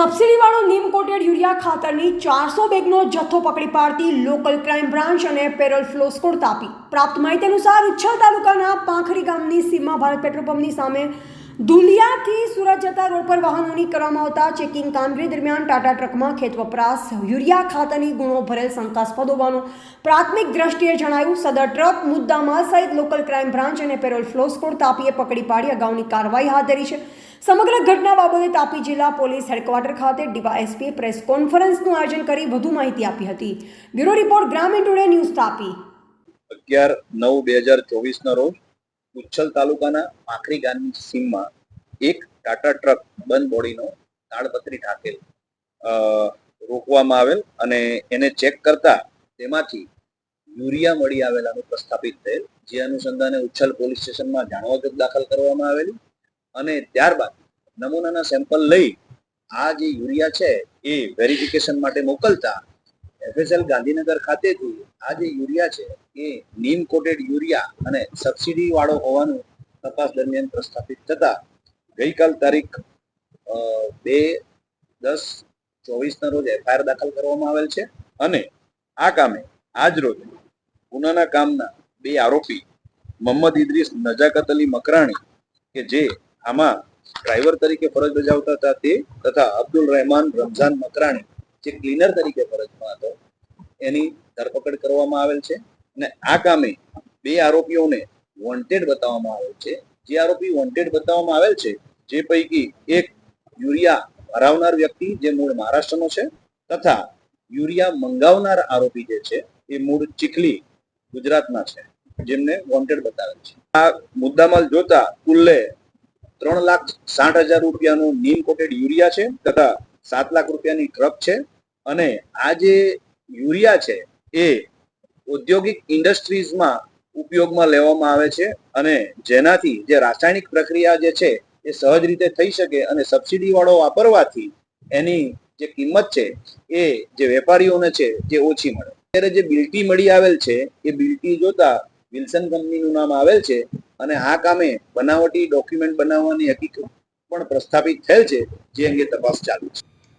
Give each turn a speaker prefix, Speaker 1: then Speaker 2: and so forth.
Speaker 1: સબસિડીવાળો નીમ coated urea ખાતરની ચારસો બેગનો જથ્થો પકડી પાડતી લોકલ ક્રાઇમ બ્રાન્ચ અને પેરોલ ફ્લો સ્કોડ તાપી પ્રાપ્ત માહિતી અનુસાર ઉચ્છલ તાલુકાના પાંખરી ગામની સીમા ભારત પેટ્રોલ પંપની સામે ધુલિયાથી સુરત જતા રોડ પર વાહનોની કરવામાં આવતા ચેકિંગ કામગીરી દરમિયાન ટાટા ટ્રકમાં ખેત વપરાશ યુરિયા ખાતરની ગુણો ભરેલ શંકાસ્પદ હોવાનું પ્રાથમિક દ્રષ્ટિએ જણાયું, સદર ટ્રક મુદ્દામાલ સહિત લોકલ ક્રાઇમ બ્રાન્ચ અને પેરોલ ફ્લો સ્કોડ તાપીએ પકડી પાડી અગાઉની કાર્યવાહી હાથ ધરી છે. સમગ્ર ઘટના બાબતે તાપી જિલ્લા પોલીસ હેડક્વાર્ટર ખાતે ડીવાયએસપીએ પ્રેસ કોન્ફરન્સનું આયોજન કરી વધુ માહિતી આપી હતી. Bureau report Gramin today news Tapi.
Speaker 2: અગિયાર નવ બે હજાર ચોવીસના રોજ ઉચ્છલ તાલુકાના આખરી ગામની સીમમાં એક ટાટા ટ્રક બંધ બોડીનો તાડપત્રી ઢાંકેલ રોકવામાં આવેલ અને એને ચેક કરતા તેમાંથી યુરિયા મળી આવેલાનું પ્રસ્થાપિત થયેલ, જે અનુસંધાને ઉચ્છલ પોલીસ સ્ટેશનમાં જાણવાજોગ દાખલ કરવામાં આવેલી અને ત્યારબાદ નમૂનાના સેમ્પલ લઈ આ જે યુરિયા છે એ વેરિફિકેશન માટે મોકલતા એફએસએલ ગાંધીનગર ખાતેથી આ જે યુરિયા છે એ નીમ કોટેડ યુરિયા અને સબસિડી વાળો હોવાનું તપાસ દરમિયાન પ્રસ્થાપિત થતા ગઈકાલ તારીખ બે દસ ચોવીસના રોજ એફઆઈઆર દાખલ કરવામાં આવેલ છે અને આ કામે આજ રોજ ગુનાના કામના બે આરોપી મોહમ્મદ ઇદ્રીસ નજાકત અલી મકરાણી કે જે આમાં ડ્રાઈવર તરીકે ફરજ બજાવતા હતા તે તથા અબ્દુલ રહેમાન રમઝાન મકરાણી જે ક્લીનર તરીકે ફરજમાં હતો, એની ધરપકડ કરવામાં આવેલ છે અને આ કામે બે આરોપીઓને વોન્ટેડ બતાવવામાં આવેલ છે. જે આરોપી વોન્ટેડ બતાવવામાં આવેલ છે, જે પૈકી એક યુરિયા ભરાવનાર વ્યક્તિ જે મૂળ મહારાષ્ટ્રનો છે તથા યુરિયા મંગાવનાર આરોપી જે છે, એ મૂળ ચીખલી ગુજરાતના છે, જેમને વોન્ટેડ બતાવેલ છે. આ મુદ્દામાલ જોતા કુલ્લે ત્રણ લાખ સાઠ હજાર રૂપિયાનું નીમ કોટેડ યુરિયા છે તથા સાત લાખ રૂપિયાની ટ્રક છે. અને આ જે યુરિયા છે એ ઔદ્યોગિક ઇન્ડસ્ટ્રીઝમાં ઉપયોગમાં લેવામાં આવે છે અને જેનાથી જે રાસાયણિક પ્રક્રિયા જે છે એ સહજ રીતે થઈ શકે અને સબસિડી વાળો વાપરવાથી એની જે કિંમત છે એ જે વેપારીઓને છે જે ઓછી મળે. અત્યારે જે બિલ્ટી મળી આવેલ છે એ બિલ્ટી જોતા વિલ્સન કંપનીનું નામ આવેલ છે અને આ કામે બનાવટી ડોક્યુમેન્ટ બનાવવાની હકીકત પણ પ્રસ્થાપિત થયેલ છે જે અંગે તપાસ ચાલુ છે.